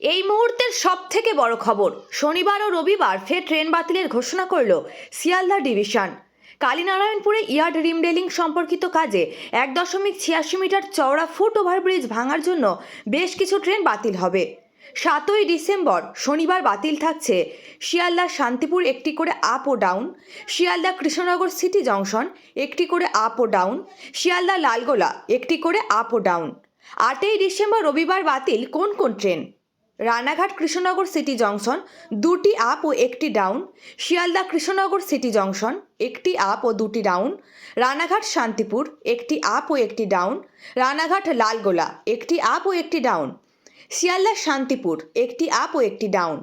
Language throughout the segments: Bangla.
এই মুহূর্তের সব থেকে বড় খবর, শনিবার ও রবিবার ফের ট্রেন বাতিলের ঘোষণা করল শিয়ালদা ডিভিশন। কালীনারায়ণপুরে ইয়ার্ড রিমডেলিং সম্পর্কিত কাজে এক দশমিক ছিয়াশি মিটার চওড়া ফুট ওভারব্রিজ ভাঙার জন্য বেশ কিছু ট্রেন বাতিল হবে। সাতই ডিসেম্বর, শনিবার বাতিল থাকছে শিয়ালদা শান্তিপুর একটি করে আপ ও down, Sealdah Krishnanagar city junction একটি করে আপ ও ডাউন, শিয়ালদা লালগোলা একটি করে আপ ও ডাউন। আটই ডিসেম্বর রবিবার বাতিল কোন কোন train? Ranaghat Krishnanagar city junction, দুটি আপ ও একটি down. Sealdah Krishnanagar city junction, একটি আপ ও দুটি ডাউন। রানাঘাট শান্তিপুর, একটি আপ ও একটি ডাউন। রানাঘাট লালগোলা, একটি আপ ও একটি ডাউন। শিয়ালদা শান্তিপুর, একটি আপ ও একটি down.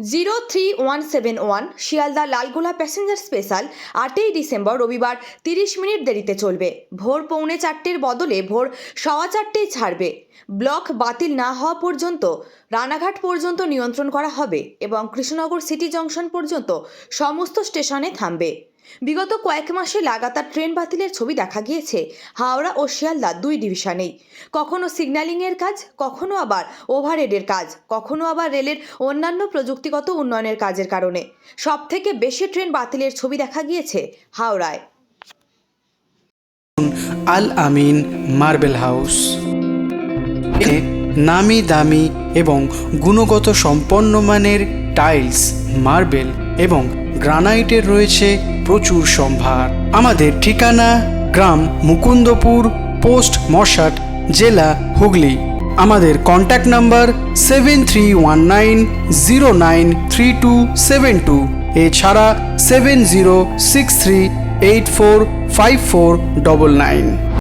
Zero three one seven one, Sealdah Lalgola passenger special, আটই ডিসেম্বর, রবিবার তিরিশ মিনিট দেরিতে চলবে। ভোর পৌনে চারটের বদলে ভোর সওয়া চারটেই ছাড়বে। ব্লক বাতিল না হওয়া পর্যন্ত, রানাঘাট পর্যন্ত নিয়ন্ত্রণ করা হবে এবং কৃষ্ণনগর সিটি জংশন পর্যন্ত সমস্ত স্টেশনে থামবে। বিগত কয়েক মাসে লাগাতার ট্রেন বাতিলের ছবি দেখা গিয়েছে। হাওড়া ও শিয়ালদা দুই ডিভিশনেই। কখনো সিগন্যালিংয়ের কাজ, কখনো আবার ওভারহেডের কাজ, কখনো আবার রেলের অন্যান্য প্রযুক্তিগত উন্নয়নের কাজের কারণে। সবথেকে বেশি ট্রেন বাতিলের ছবি দেখা গিয়েছে হাওড়ায়। Al Amin marble house. নামি দামি এবং গুণগত সম্পন্ন মানের টাইলস, মার্বেল এবং গ্রানাইটের রয়েছে প্রচুর সম্ভার। আমাদের ঠিকানা গ্রাম মুকুন্দপুর, পোস্ট মশাট, জেলা হুগলি। আমাদের contact number seven three one nine zero nine three two seven two এছাড়া seven zero six three eight four five four double nine